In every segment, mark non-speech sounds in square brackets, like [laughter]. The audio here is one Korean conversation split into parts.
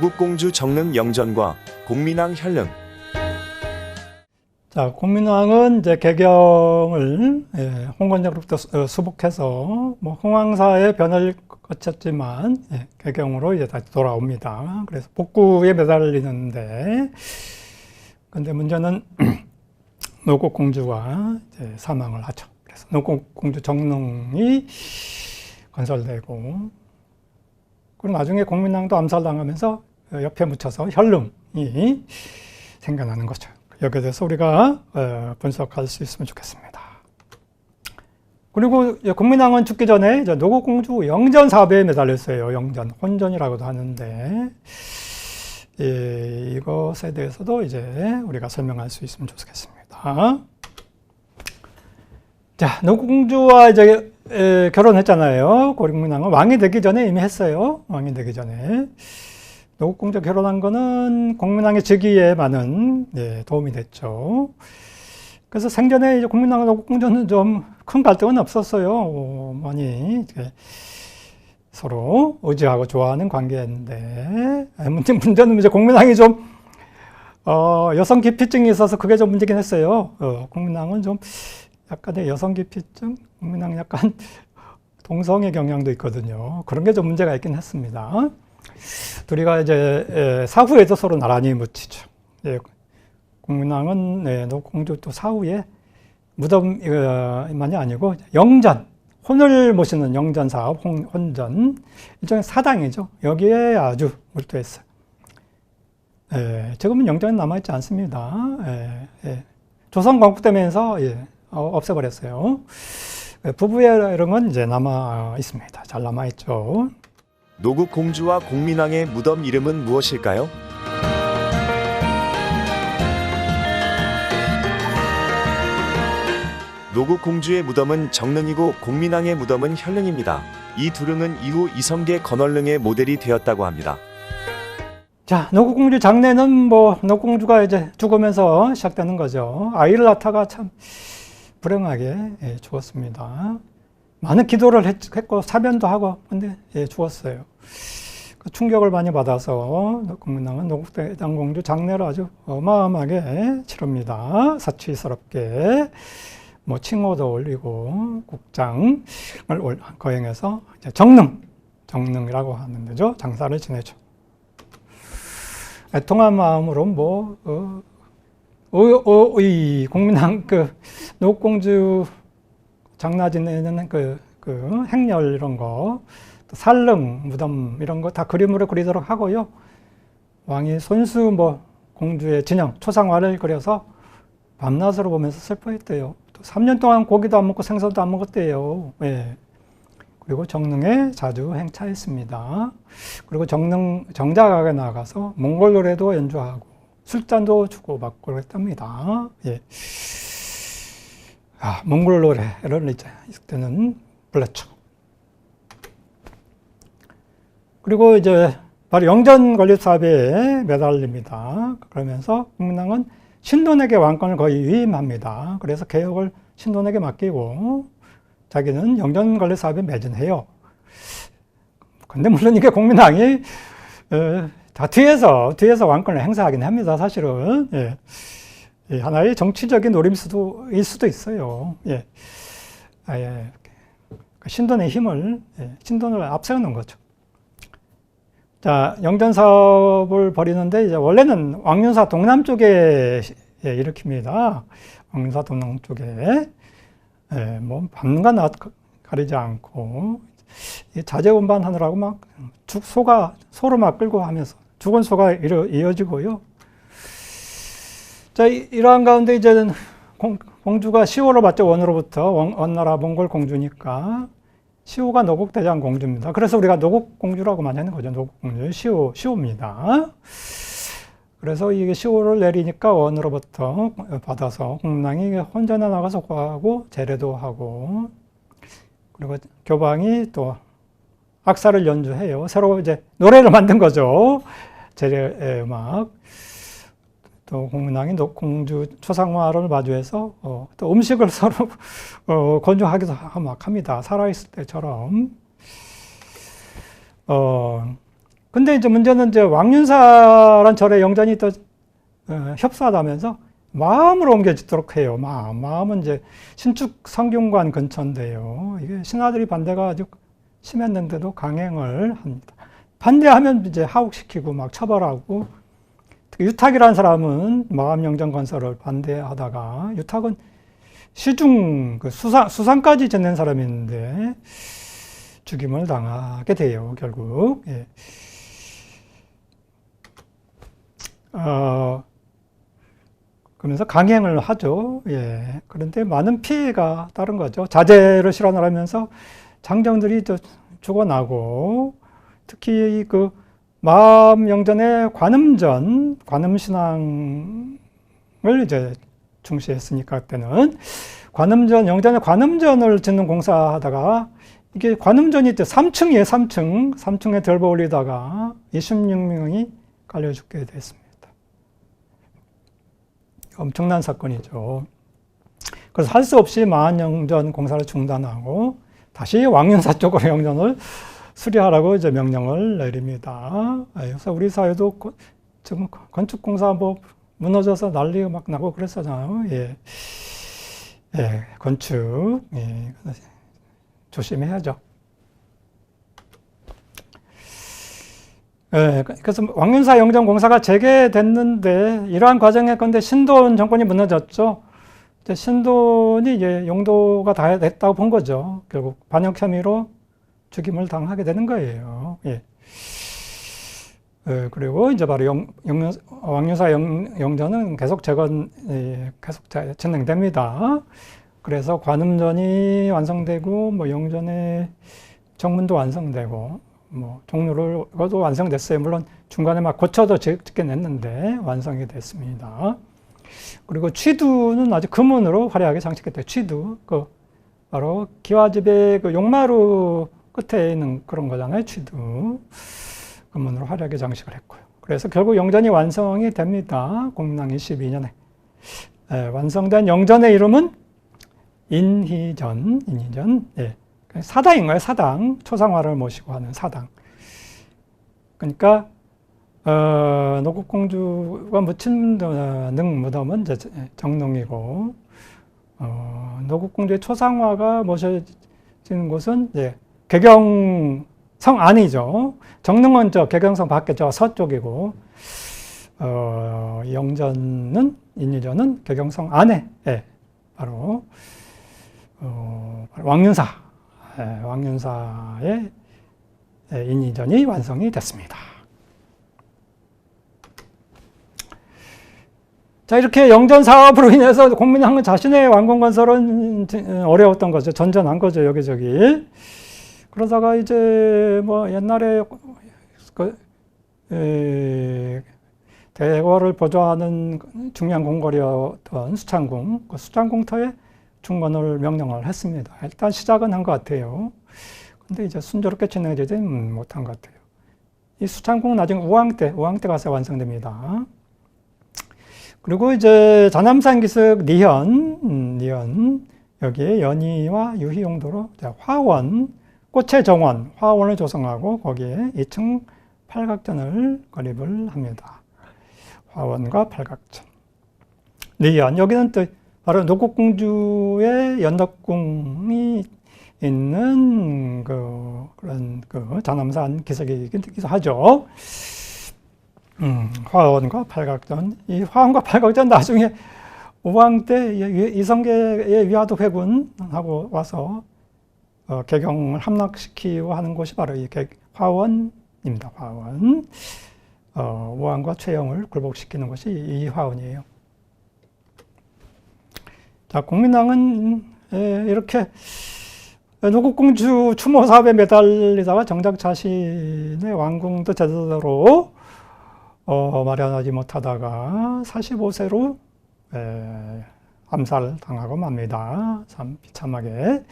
노국공주 정릉 영전과 공민왕 혈릉 자, 공민왕은 이제 개경을 예, 홍건적으로부터 수- 어, 수복해서 뭐 홍황사의 변을 거쳤지만 예, 개경으로 이제 다시 돌아옵니다. 그래서 복구에 매달리는데 근데 문제는 [clears throat] 노국공주가 이제 사망을 하죠. 그래서 노국공주 정릉이 건설되고 그리고 나중에 공민왕도 암살당하면서 옆에 묻혀서 혈릉이 생겨나는 거죠. 여기에 대해서 우리가 어, 분석할 수 있으면 좋겠습니다. 그리고 이제 국민왕은 죽기 전에 이제 노국공주 영전 사업에 매달렸어요. 영전, 혼전이라고도 하는데 예, 이것에 대해서도 이제 우리가 설명할 수 있으면 좋겠습니다. 자, 노국공주와 이제 에, 결혼했잖아요. 고국민왕은 왕이 되기 전에 이미 했어요. 왕이 되기 전에. 노국공주 결혼한 거는 공민왕의 즉위에 많은 예, 도움이 됐죠. 그래서 생전에 이제 공민왕과 노국공주는 좀 큰 갈등은 없었어요. 어, 많이 서로 의지하고 좋아하는 관계였는데 아, 문제, 문제는 이제 공민왕이 좀 어, 여성 기피증이 있어서 그게 좀 문제긴 했어요. 어, 공민왕은 좀 약간의 여성 기피증, 공민왕 약간 동성애 경향도 있거든요. 그런 게 좀 문제가 있긴 했습니다. 둘이가 이제 예, 사후에도 서로 나란히 묻히죠. 예, 공민왕은 네, 노공주 또 사후에 무덤만이 아니고 영전, 혼을 모시는 영전 사업, 혼, 혼전 일종의 사당이죠. 여기에 아주 몰두했어요. 예, 지금은 영전이 남아있지 않습니다. 예, 예. 조선 광복되면서 예, 어, 없애버렸어요. 예, 부부의 이런 건 이제 남아 있습니다. 잘 남아 있죠. 노국 공주와 공민왕의 무덤 이름은 무엇일까요? 노국 공주의 무덤은 정릉이고 공민왕의 무덤은 혈릉입니다. 이 두 릉은 이후 이성계 건월릉의 모델이 되었다고 합니다. 자, 노국 공주 장례는 뭐 노국 공주가 이제 죽으면서 시작되는 거죠. 아이를 낳다가 참 불행하게 예, 죽었습니다. 많은 기도를 했, 고 사변도 하고 근데 예, 죽었어요. 그 충격을 많이 받아서 국민왕은 노국대장공주 장례를 아주 어마어마하게 치릅니다. 사치스럽게 뭐 칭호도 올리고 국장을 올- 거행해서 이제 정릉 정릉이라고 하는 데죠. 장사를 지내죠. 애통한 마음으로 뭐, 어, 어, 어, 이 국민왕 그 노공주 장나 지내는 그, 그 행렬 이런 거, 또 살릉 무덤 이런 거 다 그림으로 그리도록 하고요. 왕이 손수 뭐 공주의 진영 초상화를 그려서 밤낮으로 보면서 슬퍼했대요. 또 3년 동안 고기도 안 먹고 생선도 안 먹었대요. 예. 그리고 정릉에 자주 행차했습니다. 그리고 정릉 정자각에 나가서 몽골 노래도 연주하고 술잔도 주고 받고 그랬답니다. 예. 아, 몽골 노래를 이제 이때는 불렀죠. 그리고 이제 바로 영전 건립 사업에 매달립니다. 그러면서 국민왕은 신돈에게 왕권을 거의 위임합니다. 그래서 개혁을 신돈에게 맡기고 자기는 영전 건립 사업에 매진해요. 근데 물론 이게 국민왕이 어, 다 뒤에서 뒤에서 왕권을 행사하긴 합니다. 사실은 예. 예, 하나의 정치적인 노림일 수도, 일 수도 있어요. 예. 아, 예. 그 신돈의 힘을 예, 신돈을 앞세우는 거죠. 자, 영전 사업을 벌이는데 이제 원래는 왕윤사 동남 쪽에 예, 일으킵니다. 왕윤사 동남 쪽에 예, 뭐 밤과 낮 가리지 않고 이 자재 운반하느라고 막 죽, 소가 소로 막 끌고 하면서 죽은 소가 이어, 이어지고요. 자, 이, 이러한 가운데 이제는 공, 공주가 시호를 받죠. 원으로부터 원, 원나라 몽골 공주니까 시호가 노국 대장 공주입니다. 그래서 우리가 노국 공주라고 많이 하는 거죠. 노국 공주 시호 시호입니다. 그래서 이게 시호를 내리니까 원으로부터 받아서 공랑이 혼전에 나가서 구하고 제례도 하고 그리고 교방이 또 악사를 연주해요. 새로 이제 노래를 만든 거죠. 제례 음악. 또 공문왕이 공주 초상화를 마주해서 어, 또 음식을 [laughs] 서로 어, 건조하기도 막 합니다. 살아있을 때처럼. 어, 근데 이제 문제는 이제 왕윤사란 절의 영전이 또 어, 협소하다면서 마음으로 옮겨지도록 해요. 마음. 마음은 이제 신축 성균관 근처인데요. 이게 신하들이 반대가 아주 심했는데도 강행을 합니다. 반대하면 이제 하옥시키고 막 처벌하고 유탁이라는 사람은 마암영전 건설을 반대하다가 유탁은 시중 그 수상 수상까지 지낸 사람인데 죽임을 당하게 돼요 결국. 예. 어, 그러면서 강행을 하죠. 예. 그런데 많은 피해가 따른 거죠. 자제를 실현을 하면서 장정들이 또 죽어나고 특히 그 마암영전의 관음전, 관음신앙을 이제 중시했으니까 그때는 관음전, 영전의 관음전을 짓는 공사하다가 이게 관음전이 이제 3층이에요, 3층. 3층에 들보 올리다가 26명이 깔려 죽게 됐습니다. 엄청난 사건이죠. 그래서 할 수 없이 마한 영전 공사를 중단하고 다시 왕윤사 쪽으로 [laughs] 영전을 수리하라고 이제 명령을 내립니다. 그래서 우리 사회도 거- 지금 건축공사 뭐 무너져서 난리가 막 나고 그랬었잖아요. 예. 예, 건축. 예, 조심해야죠. 예, 그래서 왕윤사 영전 공사가 재개됐는데 이러한 과정에 건데 신돈 정권이 무너졌죠. 신돈이 이제 용도가 다 됐다고 본 거죠. 결국 반역 혐의로 죽임을 당하게 되는 거예요. 예. 예, 그리고 이제 바로 영, 영, 왕유사 영, 영전은 계속 재건, 예, 계속 자- 진행됩니다. 그래서 관음전이 완성되고, 뭐 영전의 정문도 완성되고, 뭐 종로를 그것도 완성됐어요. 물론 중간에 막 고쳐도 짓- 짓긴 했는데 완성이 됐습니다. 그리고 취두는 아주 금은으로 화려하게 장식했대요. 취두. 그 바로 기와집의 그 용마루 끝에 있는 그런 거잖아요. 취두. 금은으로 화려하게 장식을 했고요. 그래서 결국 영전이 완성이 됩니다. 공민왕 22년에. 완성된 영전의 이름은 인희전, 인희전. 예. 사당인 거예요, 사당. 초상화를 모시고 하는 사당. 그러니까, 어, 노국공주가 묻힌 어, 능 무덤은 이제 정릉이고, 어, 노국공주의 초상화가 모셔진 곳은 이제 개경성 안이죠. 정릉은 저 개경성 밖에 저 서쪽이고, 어, 영전은, 인유전은 개경성 안에, 예, 바로, 어, 왕윤사, 예, 왕윤사의 예, 인이전이 완성이 됐습니다. 자, 이렇게 영전 사업으로 인해서 공민왕은 자신의 왕궁 건설은 어려웠던 거죠. 전전한 거죠, 여기저기. 그러다가 이제 뭐 옛날에 그, 에, 대궐을 보좌하는 중요한 궁궐이었던 수창궁, 그 수창궁터에 중건을 명령을 했습니다. 일단 시작은 한 것 같아요. 근데 이제 순조롭게 진행되지 못한 것 같아요. 이 수창궁 나중에 우왕 때, 우왕 때 가서 완성됩니다. 그리고 이제 자남산 기슭 니현, 음, 니현 여기에 연희와 유희 용도로 이제 화원, 꽃의 정원, 화원을 조성하고 거기에 2층 팔각전을 건립을 합니다. 화원과 팔각전. 니현 여기는 또 바로 노국공주의 연덕궁이 있는 그 그런 그 자남산 기슭이기도 하죠. 음, 화원과 팔각전. 이 화원과 팔각전 나중에 우왕 때 이성계의 위화도 회군하고 와서 어, 개경을 함락시키고 하는 곳이 바로 이 개, 화원입니다. 화원. 어, 우왕과 최영을 굴복시키는 것이 이 화원이에요. 자, 국민당은 예, 이렇게 노국공주 추모 사업에 매달리다가 정작 자신의 왕궁도 제대로 어, 마련하지 못하다가 45세로 에, 암살당하고 맙니다. 참 비참하게.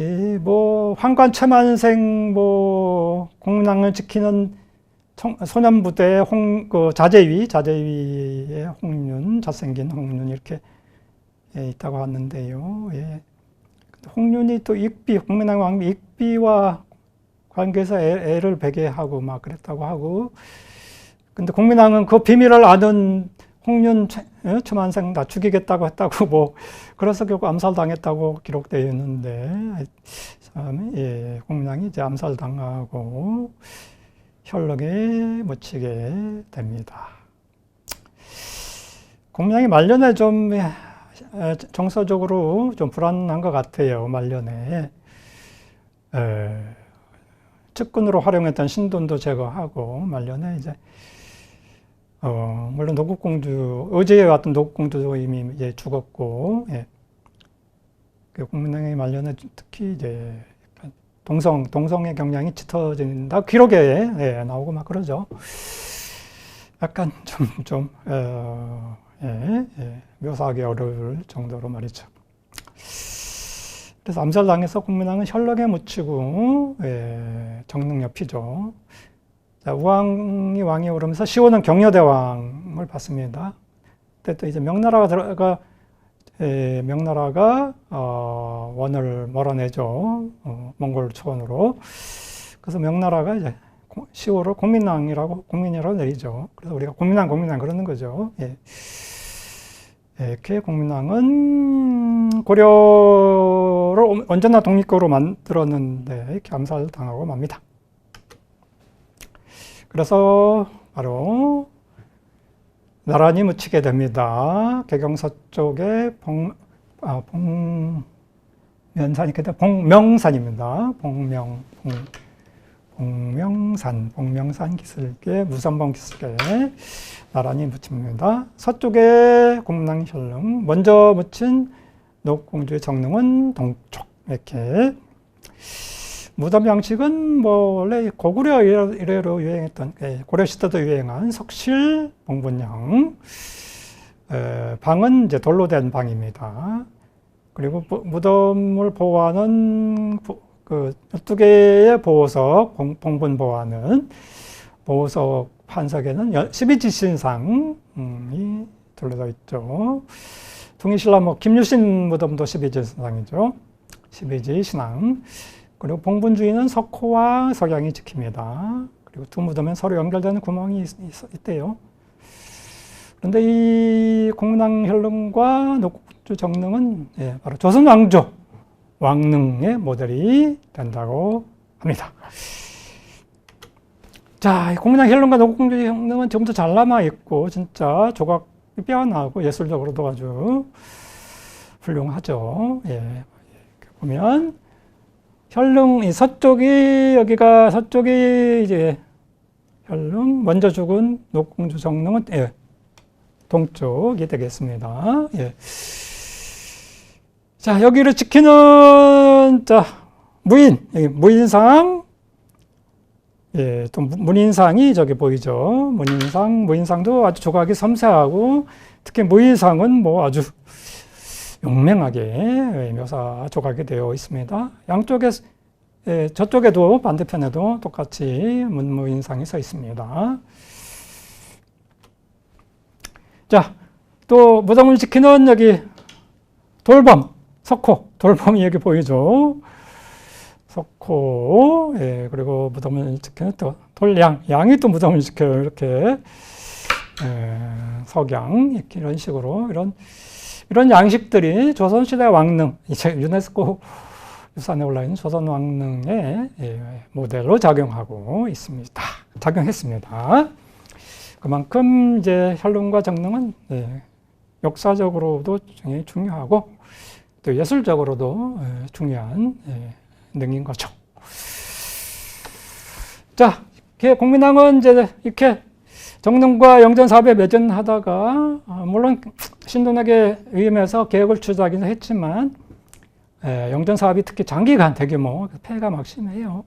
이뭐 황관 최만생 뭐 공랑을 지키는 청, 소년부대 홍, 그 자제위, 자제위의 홍윤, 잘생긴 홍윤 이렇게 예, 있다고 하는데요. 예. 홍윤이 또 익비, 홍민왕 왕비 익비와 관계에서 애, 애를 베게 하고 막 그랬다고 하고 근데 국민당은 그 비밀을 아는 홍윤? 최만생 다 죽이겠다고 했다고 뭐 그래서 결국 암살당했다고 기록되어 있는데 참, 예, 국민당이 이제 암살당하고 현록에 묻히게 됩니다. 국민당이 말년에 좀 에, 정서적으로 좀 불안한 것 같아요. 말년에 에, 측근으로 활용했던 신돈도 제거하고 말년에 이제 어, 물론 노국공주 어제에 왔던 노국공주도 이미 이제 죽었고 예. 그 국민당의 말년에 특히 이제 동성 동성의 경향이 짙어진다 기록에 예, 나오고 막 그러죠. 약간 좀 좀 어, 예, 예, 묘사하기 어려울 정도로 말이죠. 그래서 암살당해서 국민당은 현록에 묻히고 예, 정능 옆이죠. 자, 우왕이 왕이 오르면서 시호는 경여대왕을 받습니다. 그때 또 이제 명나라가 들어가 에, 명나라가 어, 원을 몰아내죠. 어, 몽골 초원으로. 그래서 명나라가 이제 고- 시호를 공민왕이라고 국민이라고 내리죠. 그래서 우리가 국민왕 국민왕 그러는 거죠. 예. 예, 이렇게 국민왕은 고려를 언제나 독립국으로 만들었는데 이렇게 암살당하고 맙니다. 그래서 바로 나란히 묻히게 됩니다. 개경서 쪽에 봉, 아, 봉면산이 그때 봉명산입니다. 봉명, 봉, 봉명산, 봉명산 기슭에 무선봉 기슭에 나란히 묻힙니다. 서쪽에 공낭 현릉, 먼저 묻힌 녹공주의 정릉은 동쪽 이렇게 무덤 양식은 뭐 원래 고구려 이래- 이래로 유행했던 예, 고려 시대도 유행한 석실 봉분양 에, 방은 이제 돌로 된 방입니다. 그리고 무- 무덤을 보호하는 부- 그 12개의 보호석 봉, 봉분 보호하는 보호석 판석에는 12지신상이 둘러져 있죠. 동의신라 뭐 김유신 무덤도 12지신상이죠. 12지 신앙. 그리고 봉분주의는 석호와 석양이 지킵니다. 그리고 두 무덤엔 서로 연결되는 구멍이 있, 있, 대요 그런데 이 공낭 현릉과 녹주 정릉은 예, 바로 조선 왕조 왕릉의 모델이 된다고 합니다. 자, 이 공낭 현릉과 녹공주 정릉은 지금도 잘 남아 있고 진짜 조각이 빼어나고 예술적으로도 아주 훌륭하죠. 예, 이렇게 보면 현릉 이 서쪽이 여기가 서쪽이 이제 현릉 먼저 죽은 녹공주 정릉은 예, 동쪽이 되겠습니다. 예. 자 여기를 지키는 자 무인 여기 무인상 예, 또 무- 문인상이 저기 보이죠. 문인상 무인상도 아주 조각이 섬세하고 특히 무인상은 뭐 아주 용맹하게 묘사 조각이 되어 있습니다. 양쪽에 예, 저쪽에도 반대편에도 똑같이 문무인상이 서 있습니다. 자, 또 무덤을 지키는 여기 돌범, 석호, 돌범이 여기 보이죠. 석호, 예, 그리고 무덤을 지키는 또 돌양, 양이 또 무덤을 지켜요. 이렇게 예, 석양 이렇게 이런 식으로 이런 이런 양식들이 조선시대 왕릉, 이제 유네스코 유산에 올라 있는 조선 왕릉의 예, 모델로 작용하고 있습니다. 작용했습니다. 그만큼 이제 현릉과 정릉은 예, 역사적으로도 굉장히 중요하고 또 예술적으로도 예, 중요한 예, 능인 거죠. 자, 공민왕은 이제 이렇게 정릉과 영전 사업에 매전하다가 아, 물론 신돈에게 의임해서 계획을 추진하기는 했지만 예, 영전 사업이 특히 장기간 대규모 폐해가 막 심해요.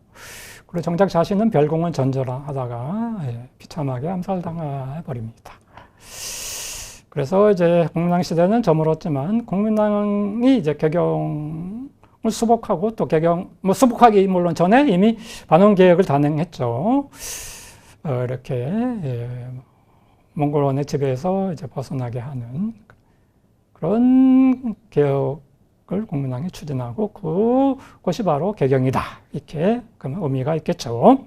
그리고 정작 자신은 별공은 전절하다가 예, 비참하게 암살당해 버립니다. 그래서 이제 공민왕 시대는 저물었지만 공민왕이 이제 개경을 수복하고 또 개경 뭐 수복하기 물론 전에 이미 반원 계획을 단행했죠. 어, 이렇게 예, 몽골 원의 지배에서 이제 벗어나게 하는 그런 개혁을 그걸 국민당이 추진하고 그것이 바로 개경이다. 이렇게 그러면 의미가 있겠죠.